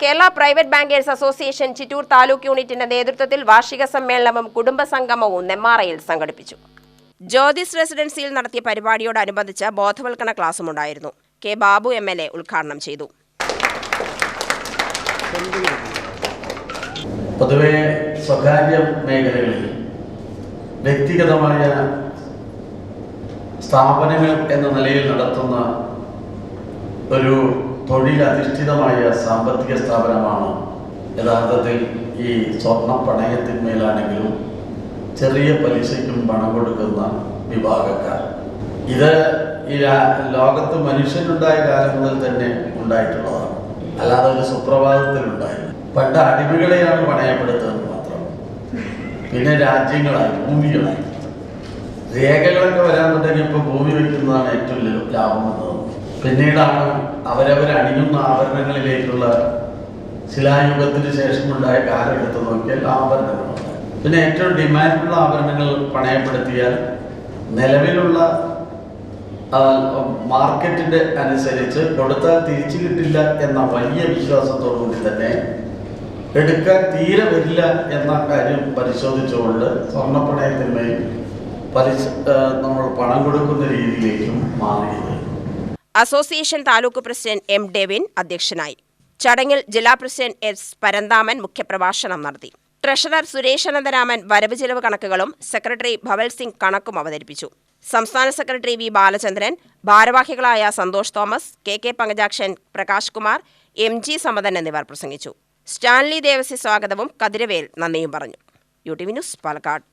Kerala private bankers association Chittur taluk യൂണിറ്റിന്റെ നേതൃത്വത്തിൽ വാർഷിക സമ്മേളനവും കുടുംബസംഗമവും നെമ്മാറയിൽ സംഘടിപ്പിച്ചു. ജ്യോതിസ് റെസിഡൻസിയിൽ നടത്തിയ പരിപാടിയോടനുബന്ധിച്ച് ബോധവൽക്കരണ ക്ലാസും ഉണ്ടായിരുന്നു K Babu M L A ഉദ്ഘാടനം ചെയ്തു. പൊതുവെ സ്വകാര്യ മേഖലകളിൽ വ്യക്തിഗതമായ സ്ഥാപനങ്ങൾ എന്ന നിലയിൽ നടത്തുന്ന ഒരു തൊഴിലധിഷ്ഠിതമായ സാമ്പത്തിക സ്ഥാപനമാണ്. യഥാർത്ഥത്തിൽ ഈ സ്വർണ പണയത്തിന്മേലാണെങ്കിലും ചെറിയ പലിശയ്ക്കും പണം കൊടുക്കുന്ന വിഭാഗക്കാർ. ഇത് ഈ ലോകത്ത് മനുഷ്യനുണ്ടായ കാലം മുതൽ തന്നെ ഉണ്ടായിട്ടുള്ളതാണ്. അല്ലാതെ ഒരു സുപ്രഭാതത്തിലുണ്ടായി പണ്ട് അടിമകളെയാണ് പണയപ്പെടുത്തുന്നത് മാത്രം. പിന്നെ രാജ്യങ്ങളായി ഭൂമികളായി. രേഖകളൊക്കെ വരാൻ തുടങ്ങിയപ്പോൾ ഭൂമി വയ്ക്കുന്നതാണ് ഏറ്റവും ലാഭം വന്നത്. പിന്നീടാണ് അവരവർ അണിയുന്ന ആഭരണങ്ങളിലേക്കുള്ള ശിലായുഗത്തിന് ശേഷമുണ്ടായ കാലം എടുത്ത് നോക്കിയാൽ ആഭരണങ്ങളുണ്ട് പിന്നെ ഏറ്റവും ഡിമാൻഡുള്ള ആഭരണങ്ങൾ പണയപ്പെടുത്തിയാൽ നിലവിലുള്ള മാർക്കറ്റിന്റെ അനുസരിച്ച് കൊടുത്താൽ തിരിച്ചു കിട്ടില്ല എന്ന വലിയ വിശ്വാസത്തോടു കൂടി തന്നെ എടുക്കാൻ തീരെ വരില്ല എന്ന കാര്യം പരിശോധിച്ചുകൊണ്ട് സ്വർണപ്പണയത്തിന്മേൽ പലിശ നമ്മൾ പണം കൊടുക്കുന്ന രീതിയിലേക്കും മാറിയത്. Association taluk president M Devin അധ്യക്ഷനായി. ചടങ്ങിൽ ജില്ലാ പ്രസിഡന്റ് എസ് പരന്താമൻ മുഖ്യപ്രഭാഷണം നടത്തി. ട്രഷറർ സുരേഷ് അനന്തരാമൻ വരവ് ചെലവ് കണക്കുകളും സെക്രട്ടറി ഭവൽ സിംഗ് കണക്കും അവതരിപ്പിച്ചു. സംസ്ഥാന സെക്രട്ടറി വി ബാലചന്ദ്രൻ ഭാരവാഹികളായ Santhosh Thomas K K Pankajakshan Prakash Kumar M G Samathan എന്നിവർ പ്രസംഗിച്ചു. സ്റ്റാൻലി ദേവസി സ്വാഗതവും കതിരവേൽ നന്ദിയും പറഞ്ഞു. U T V news Palakkad.